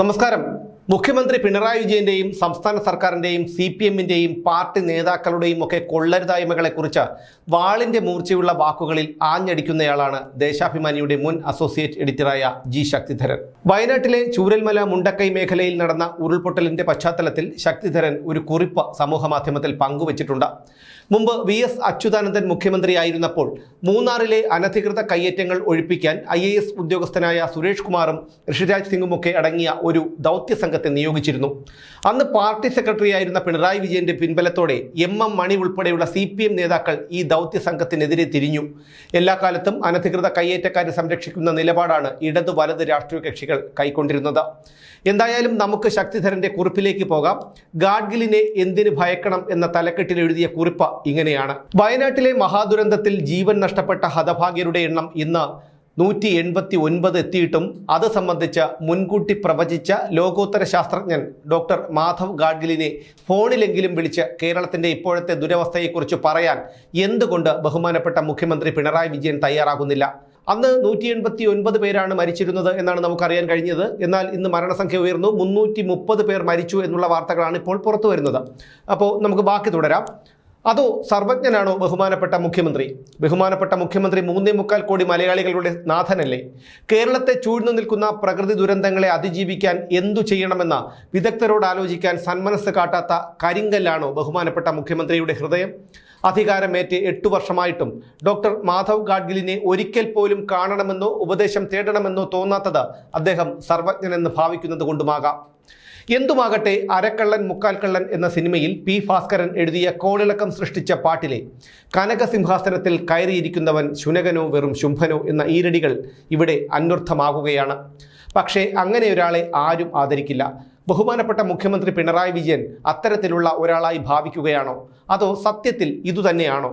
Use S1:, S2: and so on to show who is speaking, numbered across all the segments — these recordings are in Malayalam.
S1: നമസ്കാരം. മുഖ്യമന്ത്രി പിണറായി വിജയന്റെയും സംസ്ഥാന സർക്കാരിന്റെയും സി പി എമ്മിന്റെയും പാർട്ടി നേതാക്കളുടെയും ഒക്കെ കൊള്ളരുതായ്മകളെക്കുറിച്ച് വാളിന്റെ മൂർച്ചയുള്ള വാക്കുകളിൽ ആഞ്ഞടിക്കുന്നയാളാണ് ദേശാഭിമാനിയുടെ മുൻ അസോസിയേറ്റ് എഡിറ്ററായ ജി ശക്തിധരൻ. വയനാട്ടിലെ ചൂരൽമല മുണ്ടക്കൈ മേഖലയിൽ നടന്ന ഉരുൾപൊട്ടലിന്റെ പശ്ചാത്തലത്തിൽ ശക്തിധരൻ ഒരു കുറിപ്പ് സമൂഹമാധ്യമത്തിൽ പങ്കുവച്ചിട്ടുണ്ട്. മുമ്പ് വി എസ് അച്യുതാനന്ദൻ മുഖ്യമന്ത്രിയായിരുന്നപ്പോൾ മൂന്നാറിലെ അനധികൃത കയ്യേറ്റങ്ങൾ ഒഴിപ്പിക്കാൻ ഐ ഉദ്യോഗസ്ഥനായ സുരേഷ് കുമാറും ഋഷിരാജ് സിംഗുമൊക്കെ അടങ്ങിയ ഒരു ദൗത്യ സംഘത്തെ നിയോഗിച്ചിരുന്നു. അന്ന് പാർട്ടി സെക്രട്ടറി ആയിരുന്ന പിണറായി വിജയന്റെ പിൻബലത്തോടെ എം എം മണി ഉൾപ്പെടെയുള്ള സി പി എം നേതാക്കൾ ഈ ദൗത്യ സംഘത്തിനെതിരെ തിരിഞ്ഞു. എല്ലാ കാലത്തും അനധികൃത കയ്യേറ്റക്കാരെ സംരക്ഷിക്കുന്ന നിലപാടാണ് ഇടതു വലത് രാഷ്ട്രീയ കക്ഷികൾ കൈക്കൊണ്ടിരുന്നത്. എന്തായാലും നമുക്ക് ശക്തിധരന്റെ കുറിപ്പിലേക്ക് പോകാം. ഗാഡ്ഗിലിനെ എന്തിനു ഭയക്കണം എന്ന തലക്കെട്ടിൽ എഴുതിയ കുറിപ്പ് ഇങ്ങനെയാണ്. വയനാട്ടിലെ മഹാദുരന്തത്തിൽ ജീവൻ നഷ്ടപ്പെട്ട ഹതഭാഗ്യരുടെ എണ്ണം ഇന്ന് നൂറ്റി എൺപത്തി ഒൻപത് എത്തിയിട്ടും അത് സംബന്ധിച്ച് മുൻകൂട്ടി പ്രവചിച്ച ലോകോത്തര ശാസ്ത്രജ്ഞൻ ഡോക്ടർ മാധവ് ഗാഡ്ഗിലിനെ ഫോണിലെങ്കിലും വിളിച്ച് കേരളത്തിന്റെ ഇപ്പോഴത്തെ ദുരവസ്ഥയെക്കുറിച്ച് പറയാൻ എന്തുകൊണ്ട് ബഹുമാനപ്പെട്ട മുഖ്യമന്ത്രി പിണറായി വിജയൻ തയ്യാറാകുന്നില്ല? അന്ന് നൂറ്റി എൺപത്തി ഒൻപത് പേരാണ് മരിച്ചിരുന്നത് എന്നാണ് നമുക്കറിയാൻ കഴിഞ്ഞത്. എന്നാൽ ഇന്ന് മരണസംഖ്യ ഉയർന്നു. മുന്നൂറ്റി മുപ്പത് പേർ മരിച്ചു എന്നുള്ള വാർത്തകളാണ് ഇപ്പോൾ പുറത്തു വരുന്നത് അപ്പോൾ നമുക്ക് ബാക്കി തുടരാം. അതോ സർവജ്ഞനാണോ ബഹുമാനപ്പെട്ട മുഖ്യമന്ത്രി? ബഹുമാനപ്പെട്ട മുഖ്യമന്ത്രി മൂന്നേ മുക്കാൽ കോടി മലയാളികളുടെ നാഥനല്ലേ? കേരളത്തെ ചൂഴ്ന്നു നിൽക്കുന്ന പ്രകൃതി ദുരന്തങ്ങളെ അതിജീവിക്കാൻ എന്തു ചെയ്യണമെന്ന വിദഗ്ധരോട് ആലോചിക്കാൻ സന്മനസ് കാട്ടാത്ത കരിങ്കല്ലാണോ ബഹുമാനപ്പെട്ട മുഖ്യമന്ത്രിയുടെ ഹൃദയം? അധികാരമേറ്റ് എട്ടു വർഷമായിട്ടും ഡോക്ടർ മാധവ് ഗാഡ്ഗിലിനെ ഒരിക്കൽ പോലും കാണണമെന്നോ ഉപദേശം തേടണമെന്നോ തോന്നാത്തത് അദ്ദേഹം സർവജ്ഞനെന്ന് ഭാവിക്കുന്നത് കൊണ്ടുമാകാം എന്തുമാകട്ടെ അരക്കള്ളൻ മുക്കാൽക്കള്ളൻ എന്ന സിനിമയിൽ പി ഭാസ്കരൻ എഴുതിയ കോളിളക്കം സൃഷ്ടിച്ച പാട്ടിലെ കനകസിംഹാസനത്തിൽ കയറിയിരിക്കുന്നവൻ ശുനകനോ വെറും ശുംഭനോ എന്ന ഈരടികൾ ഇവിടെ അന്വർത്ഥമാകുകയാണ്. പക്ഷേ അങ്ങനെ ഒരാളെ ആരും ആദരിക്കില്ല. ബഹുമാനപ്പെട്ട മുഖ്യമന്ത്രി പിണറായി വിജയൻ അത്തരത്തിലുള്ള ഒരാളായി ഭാവിക്കുകയാണോ? അതോ സത്യത്തിൽ ഇതുതന്നെയാണോ?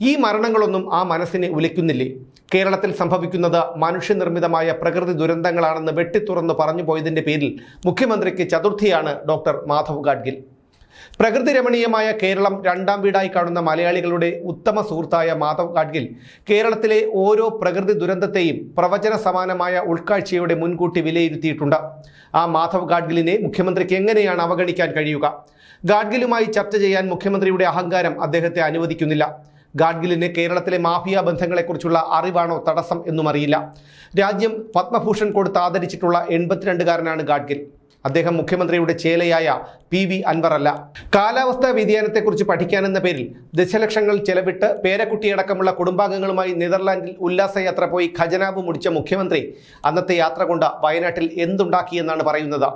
S1: ഈ മരണങ്ങളൊന്നും ആ മനസ്സിനെ ഉലയ്ക്കുന്നില്ലേ? കേരളത്തിൽ സംഭവിക്കുന്നത് മനുഷ്യനിർമ്മിതമായ പ്രകൃതി ദുരന്തങ്ങളാണെന്ന് വെട്ടിത്തുറന്ന് പറഞ്ഞു പോയതിന്റെ പേരിൽ മുഖ്യമന്ത്രിക്ക് ചതുർത്ഥിയാണ് ഡോക്ടർ മാധവ് ഗാഡ്ഗിൽ. പ്രകൃതി രമണീയമായ കേരളം രണ്ടാം വീടായി കാണുന്ന മലയാളികളുടെ ഉത്തമ സുഹൃത്തായ മാധവ് ഗാഡ്ഗിൽ കേരളത്തിലെ ഓരോ പ്രകൃതി ദുരന്തത്തെയും പ്രവചന സമാനമായ ഉൾക്കാഴ്ചയോടെ മുൻകൂട്ടി വിലയിരുത്തിയിട്ടുണ്ട്. ആ മാധവ് ഗാഡ്ഗിലിനെ മുഖ്യമന്ത്രിക്ക് എങ്ങനെയാണ് അവഗണിക്കാൻ കഴിയുക? ഗാഡ്ഗിലുമായി ചർച്ച ചെയ്യാൻ മുഖ്യമന്ത്രിയുടെ അഹങ്കാരം അദ്ദേഹത്തെ അനുവദിക്കുന്നില്ല. ഗാഡ്ഗിലിന് കേരളത്തിലെ മാഫിയ ബന്ധങ്ങളെക്കുറിച്ചുള്ള അറിവാണോ തടസ്സം എന്നും അറിയില്ല. രാജ്യം പത്മഭൂഷൺ കൊടുത്ത് ആദരിച്ചിട്ടുള്ള എൺപത്തിരണ്ടുകാരനാണ് ഗാഡ്ഗിൽ. അദ്ദേഹം മുഖ്യമന്ത്രിയുടെ ചേലയായ പി വി അൻവർ അല്ല കാലാവസ്ഥാ വ്യതിയാനത്തെക്കുറിച്ച് പഠിക്കാനെന്ന പേരിൽ ദശലക്ഷങ്ങൾ ചെലവിട്ട് പേരക്കുട്ടിയടക്കമുള്ള കുടുംബാംഗങ്ങളുമായി നെതർലാൻഡിൽ ഉല്ലാസയാത്ര പോയി ഖജനാവ് മുടിച്ച മുഖ്യമന്ത്രി അന്നത്തെ യാത്ര കൊണ്ട് വയനാട്ടിൽ എന്തുണ്ടാക്കിയെന്നാണ് പറയുന്നത്.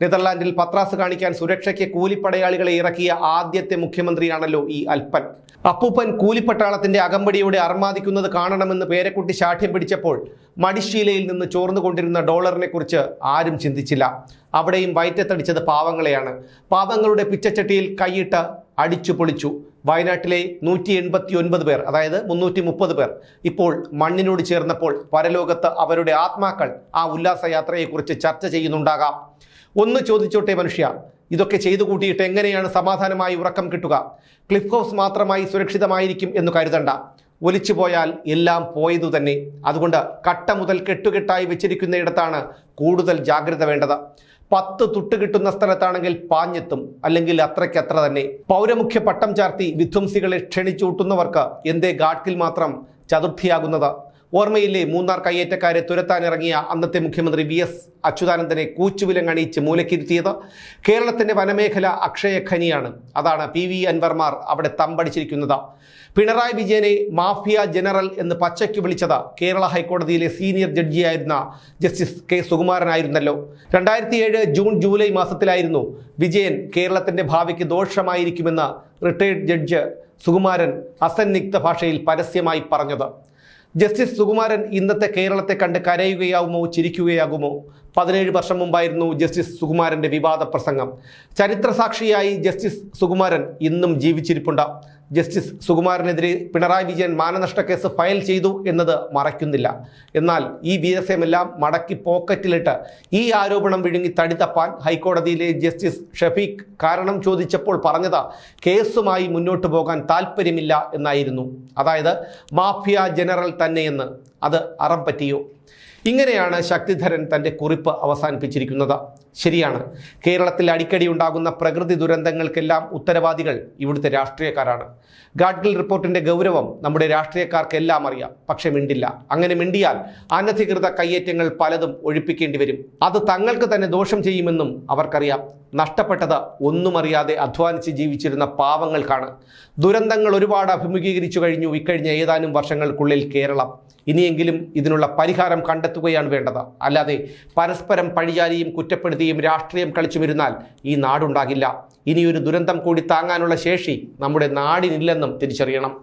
S1: നെതർലാൻഡിൽ പത്രാസ് കാണിക്കാൻ സുരക്ഷയ്ക്ക് കൂലിപ്പടയാളികളെ ഇറക്കിയ ആദ്യത്തെ മുഖ്യമന്ത്രിയാണല്ലോ ഈ അൽപ്പൻ അപ്പൂപ്പൻ കൂലിപ്പട്ടാളത്തിന്റെ അകമ്പടിയോടെ അർമാദിക്കുന്നത് കാണണമെന്ന് പേരക്കുട്ടി ശാഠ്യം പിടിച്ചപ്പോൾ മടിശീലയിൽ നിന്ന് ചോർന്നുകൊണ്ടിരുന്ന ഡോളറിനെ കുറിച്ച് ആരും ചിന്തിച്ചില്ല. അവിടെയും വയറ്റത്തടിച്ചത് പാവങ്ങളെയാണ്. പാവങ്ങളുടെ പിച്ചച്ചട്ടിയിൽ കൈയിട്ട് അടിച്ചു പൊളിച്ചു. വയനാട്ടിലെ നൂറ്റി എൺപത്തി ഒൻപത് പേർ അതായത് മുന്നൂറ്റി മുപ്പത് പേർ ഇപ്പോൾ മണ്ണിനോട് ചേർന്നപ്പോൾ പരലോകത്ത് അവരുടെ ആത്മാക്കൾ ആ ഉല്ലാസയാത്രയെക്കുറിച്ച് ചർച്ച ചെയ്യുന്നുണ്ടാകാം. ഒന്ന് ചോദിച്ചോട്ടെ മനുഷ്യ. ഇതൊക്കെ ചെയ്തു കൂട്ടിയിട്ട് എങ്ങനെയാണ് സമാധാനമായി ഉറക്കം കിട്ടുക? ക്ലിഫ് ഹൗസ് മാത്രമായി സുരക്ഷിതമായിരിക്കും എന്ന് കരുതണ്ട. ഒലിച്ചു പോയാൽ എല്ലാം പോയതു തന്നെ. അതുകൊണ്ട് കട്ട മുതൽ കെട്ടുകെട്ടായി വെച്ചിരിക്കുന്നയിടത്താണ് കൂടുതൽ ജാഗ്രത വേണ്ടത്. പത്ത് തുട്ട് കിട്ടുന്ന സ്ഥലത്താണെങ്കിൽ പാഞ്ഞെത്തും. അല്ലെങ്കിൽ അത്രയ്ക്കത്ര തന്നെ. പൗരമുഖ്യ പട്ടം ചാർത്തി വിധ്വംസികളെ ക്ഷണിച്ചൂട്ടുന്നവർക്ക് എന്തേ ഗാഡ്കിൽ മാത്രം ചതുർത്ഥിയാകുന്നത്? ഓർമ്മയില്ലേ മൂന്നാർ കയ്യേറ്റക്കാരെ തുരത്താനിറങ്ങിയ അന്നത്തെ മുഖ്യമന്ത്രി വി എസ് അച്യുതാനന്ദനെ കൂച്ചുവിലങ്ങണിയിച്ച് മൂലക്കിരുത്തിയത്? കേരളത്തിന്റെ വനമേഖല അക്ഷയഖനിയാണ് അതാണ് പി വി അൻവർമാർ അവിടെ തമ്പടിച്ചിരിക്കുന്നത്. പിണറായി വിജയനെ മാഫിയ ജനറൽ എന്ന് പച്ചയ്ക്ക് വിളിച്ചത് കേരള ഹൈക്കോടതിയിലെ സീനിയർ ജഡ്ജിയായിരുന്ന ജസ്റ്റിസ് കെ സുകുമാരനായിരുന്നല്ലോ. രണ്ടായിരത്തി ഏഴ് ജൂൺ ജൂലൈ മാസത്തിലായിരുന്നു വിജയൻ കേരളത്തിന്റെ ഭാവിക്ക് ദോഷമായിരിക്കുമെന്ന് റിട്ടയർഡ് ജഡ്ജ് സുകുമാരൻ അസന്നിഗ്ധ ഭാഷയിൽ പരസ്യമായി പറഞ്ഞത്. ജസ്റ്റിസ് സുകുമാരൻ ഇന്നത്തെ കേരളത്തെ കണ്ട് കരയുകയാകുമോ ചിരിക്കുകയാകുമോ? പതിനേഴ് വർഷം മുമ്പായിരുന്നു ജസ്റ്റിസ് സുകുമാരന്റെ വിവാദ പ്രസംഗം. ചരിത്രസാക്ഷിയായി ജസ്റ്റിസ് സുകുമാരൻ ഇന്നും ജീവിച്ചിരിപ്പുണ്ട്. ജസ്റ്റിസ് സുകുമാരനെതിരെ പിണറായി വിജയൻ മാനനഷ്ട കേസ് ഫയൽ ചെയ്തു എന്നത് മറയ്ക്കുന്നില്ല. എന്നാൽ ഈ വീരസ്യമെല്ലാം മടക്കി പോക്കറ്റിലിട്ട് ഈ ആരോപണം വിഴുങ്ങി തടി തപ്പാൻ ഹൈക്കോടതിയിലെ ജസ്റ്റിസ് ഷഫീഖ് കാരണം ചോദിച്ചപ്പോൾ പറഞ്ഞത് കേസുമായി മുന്നോട്ട് പോകാൻ താല്പര്യമില്ല എന്നായിരുന്നു. അതായത് മാഫിയ ജനറൽ തന്നെയെന്ന്. അത് അറം പറ്റിയോ? ഇങ്ങനെയാണ് ശക്തിധരൻ തന്റെ കുറിപ്പ് അവസാനിപ്പിച്ചിരിക്കുന്നത്. ശരിയാണ്. കേരളത്തിൽ അടിക്കടി ഉണ്ടാകുന്ന പ്രകൃതി ദുരന്തങ്ങൾക്കെല്ലാം ഉത്തരവാദികൾ ഇവിടുത്തെ രാഷ്ട്രീയക്കാരാണ്. ഗാഡ്ഗിൽ റിപ്പോർട്ടിന്റെ ഗൗരവം നമ്മുടെ രാഷ്ട്രീയക്കാർക്കെല്ലാം അറിയാം. പക്ഷേ മിണ്ടില്ല. അങ്ങനെ മിണ്ടിയാൽ അനധികൃത കയ്യേറ്റങ്ങൾ പലതും ഒഴിപ്പിക്കേണ്ടി വരും. അത് തങ്ങൾക്ക് തന്നെ ദോഷം ചെയ്യുമെന്നും അവർക്കറിയാം. നഷ്ടപ്പെട്ടത് ഒന്നും അറിയാതെ അധ്വാനിച്ച് ജീവിച്ചിരുന്ന പാവങ്ങൾക്കാണ്. ദുരന്തങ്ങൾ ഒരുപാട് അഭിമുഖീകരിച്ചു കഴിഞ്ഞു. ഇക്കഴിഞ്ഞ ഏതാനും വർഷങ്ങൾക്കുള്ളിൽ കേരളം ഇനിയെങ്കിലും ഇതിനുള്ള പരിഹാരം കണ്ടെത്തുകയാണ് വേണ്ടത്. അല്ലാതെ പരസ്പരം പഴിചാരിയും കുറ്റപ്പെടുത്തിയും രാഷ്ട്രീയം കളിച്ചുമിരുന്നാൽ ഈ നാടുണ്ടാകില്ല. ഇനിയൊരു ദുരന്തം കൂടി താങ്ങാനുള്ള ശേഷി നമ്മുടെ നാടിനില്ലെന്നും തിരിച്ചറിയണം.